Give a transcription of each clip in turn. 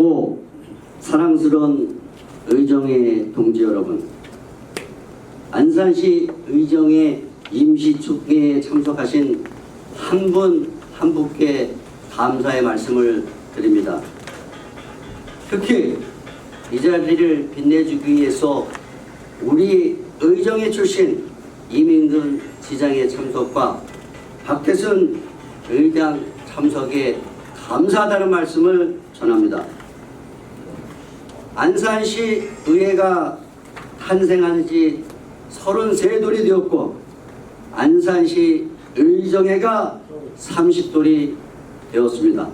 존경하고 사랑스러운 의정의 동지 여러분, 안산시 의정의 임시축제에 참석하신 한분한 분께 감사의 말씀을 드립니다. 특히 이 자리를 빛내주기 위해서 우리 의정의 출신 이민근 시장의 참석과 박태순 의장 참석에 감사하다는 말씀을 전합니다. 안산시 의회가 탄생한 지 33돌이 되었고 안산시 의정회가 30돌이 되었습니다.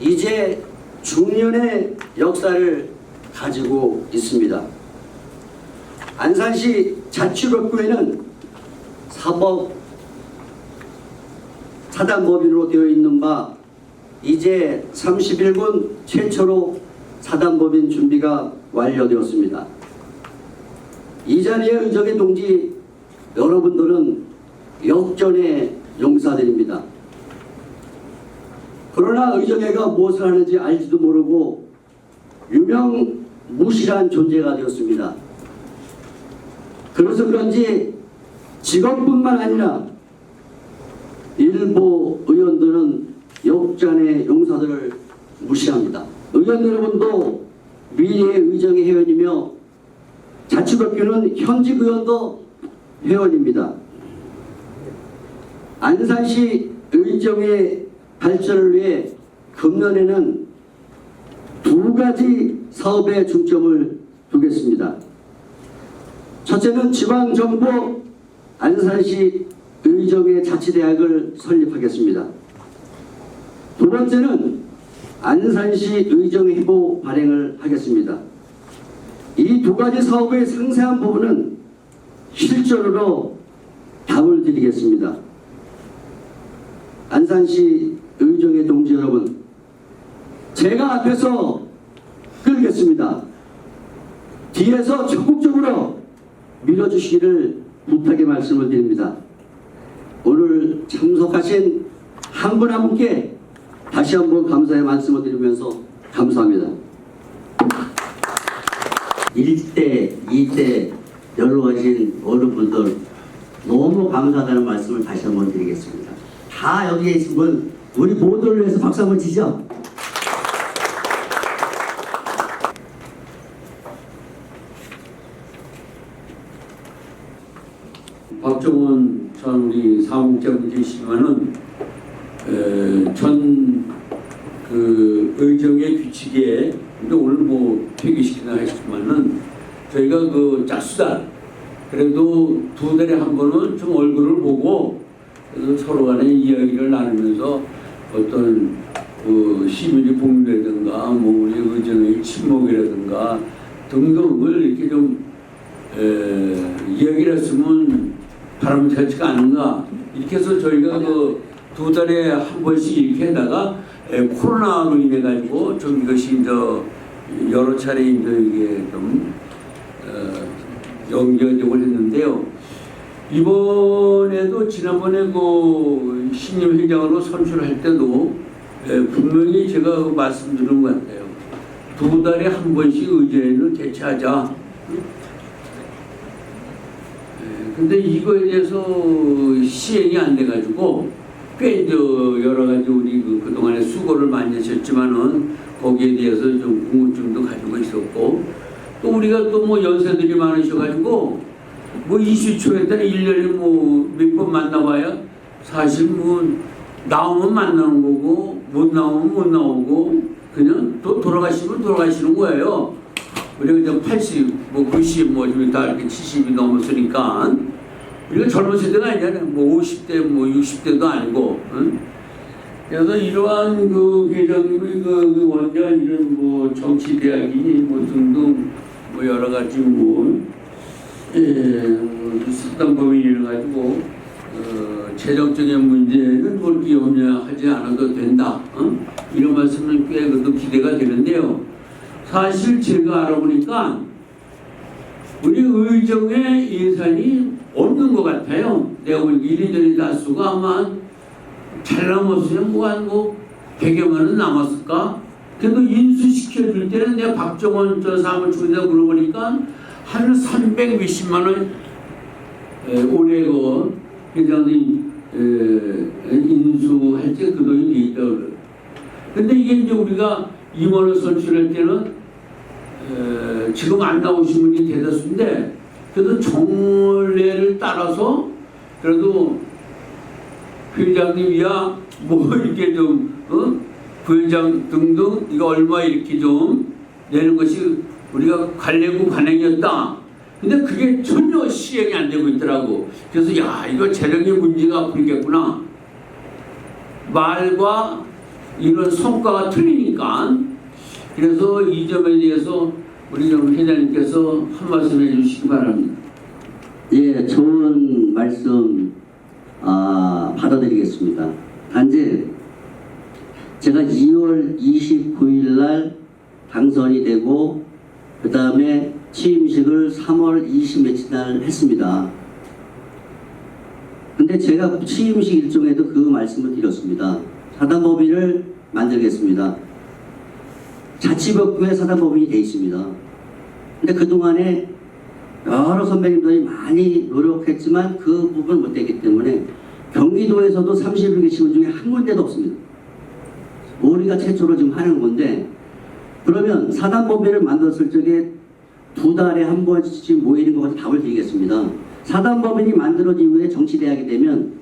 이제 중년의 역사를 가지고 있습니다. 안산시 자치법구에는 사법 사단법인으로 되어 있는 바 이제 31군 최초로 사단법인 준비가 완료되었습니다. 이 자리에 의정의 동지 여러분들은 역전의 용사들입니다. 그러나 의정회가 무엇을 하는지 알지도 모르고 유명 무실한 존재가 되었습니다. 그래서 그런지 직업뿐만 아니라 일부 의원들은 역전의 용사들을 무시합니다. 의원 여러분도 미래의 의정의 회원이며 자치법규는 현직 의원도 회원입니다. 안산시 의정의 발전을 위해 금년에는 두 가지 사업에 중점을 두겠습니다. 첫째는 지방정부 안산시 의정의 자치대학을 설립하겠습니다. 두 번째는 안산시 의정회보 발행을 하겠습니다. 이 두 가지 사업의 상세한 부분은 실전으로 답을 드리겠습니다. 안산시 의정의 동지 여러분, 제가 앞에서 끌겠습니다. 뒤에서 적극적으로 밀어주시기를 부탁의 말씀을 드립니다. 오늘 참석하신 한 분한 분께 다시 한번 감사의 말씀을 드리면서 감사합니다. 1대, 2대 연로하신 어른분들 너무 감사하다는 말씀을 다시 한번 드리겠습니다. 다 여기에 계신 분 우리 모두를 위해서 박수 한번 치죠. 박정원 전 우리 사무국장님 계시지만은 에, 전그 의정의 규칙에 근데 오늘 뭐 폐기시키나 했지만은 저희가 그 짝수달 그래도 두 달에 한 번은 좀 얼굴을 보고 서로 간에 이야기를 나누면서 어떤 그 시민의 복리라든가 뭐 우리 의정의 침묵이라든가 등등을 이렇게 좀 에, 이야기를 했으면 바람직하지가 않은가 이렇게 해서 저희가 그 두 달에 한 번씩 이렇게 해다가 에, 코로나로 인해 가지고 좀 이것이 이제 여러 차례 이제 이게 좀 어, 연결되고 했는데요. 이번에도 지난번에 그 신임 회장으로 선출할 때도 에, 분명히 제가 그 말씀드린 것 같아요. 두 달에 한 번씩 의제를 개최하자. 예, 근데 이거에 대해서 시행이 안 돼가지고 꽤 여러 가지 우리 그 그동안에 수고를 많이 하셨지만은 거기에 대해서 좀 궁금증도 가지고 있었고 또 우리가 또 뭐 연세들이 많으셔가지고 뭐 이슈초에 따라 1년에 뭐 몇 번 만나봐야 사실 뭐 나오면 만나는 거고 못 나오면 못 나오고 그냥 또 돌아가시면 돌아가시는 거예요. 우리가 이제 80, 뭐 90, 뭐 지금 다 이렇게 70이 넘었으니까 우리가 젊은 세대가 아니잖아요. 뭐 50대, 뭐 60대도 아니고. 응? 그래서 이러한 그 회장님의 그, 그 원장 이런 뭐 정치 대학이 뭐 등등 뭐 여러 가지 뭐 예, 뭐 사단법인 이래 가지고 어, 재정적인 문제는 뭘 염려하지 않아도 된다. 어? 이런 말씀은 꽤 그래도 기대가 되는데요. 사실 제가 알아보니까 우리 의정의 예산이 없는 것 같아요. 내가 보니까 1인전의 다수가 아마 잘 남았으면 뭐한 뭐 100여만 원 남았을까? 그래도 인수시켜줄 때는 내가 박정원 저 사무총장 물어보니까 한300 몇십만 원 에, 올해 그 회장님 에, 인수할 때 그 돈이 돼 있다고 그래요. 근데 이게 이제 우리가 임원을 선출할 때는 에, 지금 안 나오신 분이 대다수인데 그래도 정례를 따라서 그래도 회장님이야 뭐 이렇게 좀 어? 부회장 등등 이거 얼마 이렇게 좀 내는 것이 우리가 관례고 관행이었다. 근데 그게 전혀 시행이 안 되고 있더라고. 그래서 야 이거 재력의 문제가 풀리겠구나. 말과 이런 성과가 틀리니까 그래서 이 점에 대해서 우리 좀 회장님께서 한 말씀 해주시기 바랍니다. 예, 좋은 말씀 아, 받아드리겠습니다. 단지 제가 2월 29일 날 당선이 되고 그 다음에 취임식을 3월 20 며칠 날 했습니다. 근데 제가 취임식 일정에도 그 말씀을 드렸습니다. 사단법인을 만들겠습니다. 자치법규에 사단법인이 돼 있습니다. 근데 그동안에 여러 선배님들이 많이 노력했지만 그 부분을 못했기 때문에 경기도에서도 31개 시군 중에 한 군데도 없습니다. 우리가 최초로 지금 하는 건데 그러면 사단법인을 만들었을 적에 두 달에 한 번씩 모이는 것 같아 답을 드리겠습니다. 사단법인이 만들어진 이후에 정치대학이 되면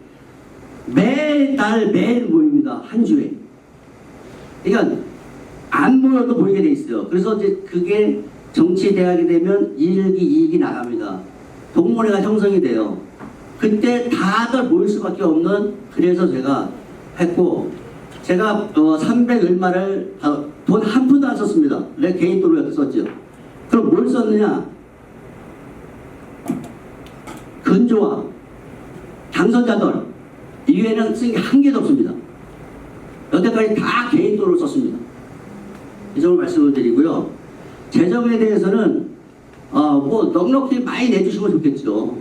매달 매일 모입니다. 한 주에. 그러니까 안 모여도 모이게 돼 있어요. 그래서 이제 그게 정치 대학이 되면 일기 이익이 나갑니다. 동문회가 형성이 돼요. 그때 다들 모일 수밖에 없는 그래서 제가 했고 제가 어, 300 얼마를 돈 한 푼도 안 썼습니다. 내 개인 돈으로 썼죠. 그럼 뭘 썼느냐? 근조와 당선자들 이외에는 쓴 게 한 개도 없습니다. 여태까지 다 개인 돈으로 썼습니다. 이 점을 말씀을 드리고요. 재정에 대해서는 어, 뭐 넉넉히 많이 내주시면 좋겠죠.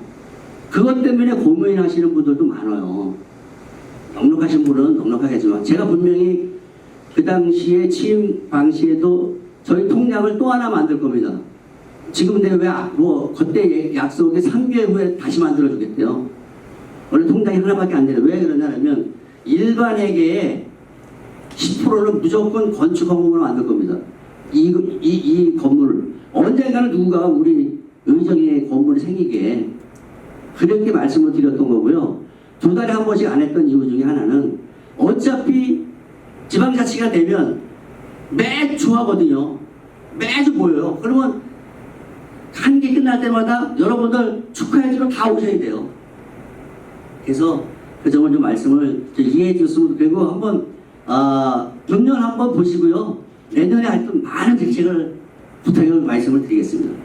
그것 때문에 고민하시는 분들도 많아요. 넉넉하신 분은 넉넉하겠지만 제가 분명히 그 당시에 취임 당시에도 저희 통장을 또 하나 만들 겁니다. 지금 내가 왜뭐 그때 약속에 3개월 후에 다시 만들어 주겠대요. 원래 통장이 하나밖에 안 되는 왜 그러냐면 일반에게 10%는 무조건 건축 건물로 만들 겁니다. 이, 이, 이 건물 언젠가는 누군가 우리 의정의 건물이 생기게 그렇게 말씀을 드렸던 거고요. 두 달에 한 번씩 안 했던 이유 중에 하나는 어차피 지방자치가 되면 매주 하거든요. 매주 모여요. 그러면 한 개 끝날 때마다 여러분들 축하해주러 다 오셔야 돼요. 그래서 그 점을 좀 말씀을 좀 이해해 주셨으면 되고 한번 아, 금년 한번 보시고요. 내년에 하여튼 많은 대책을 부탁을 말씀을 드리겠습니다.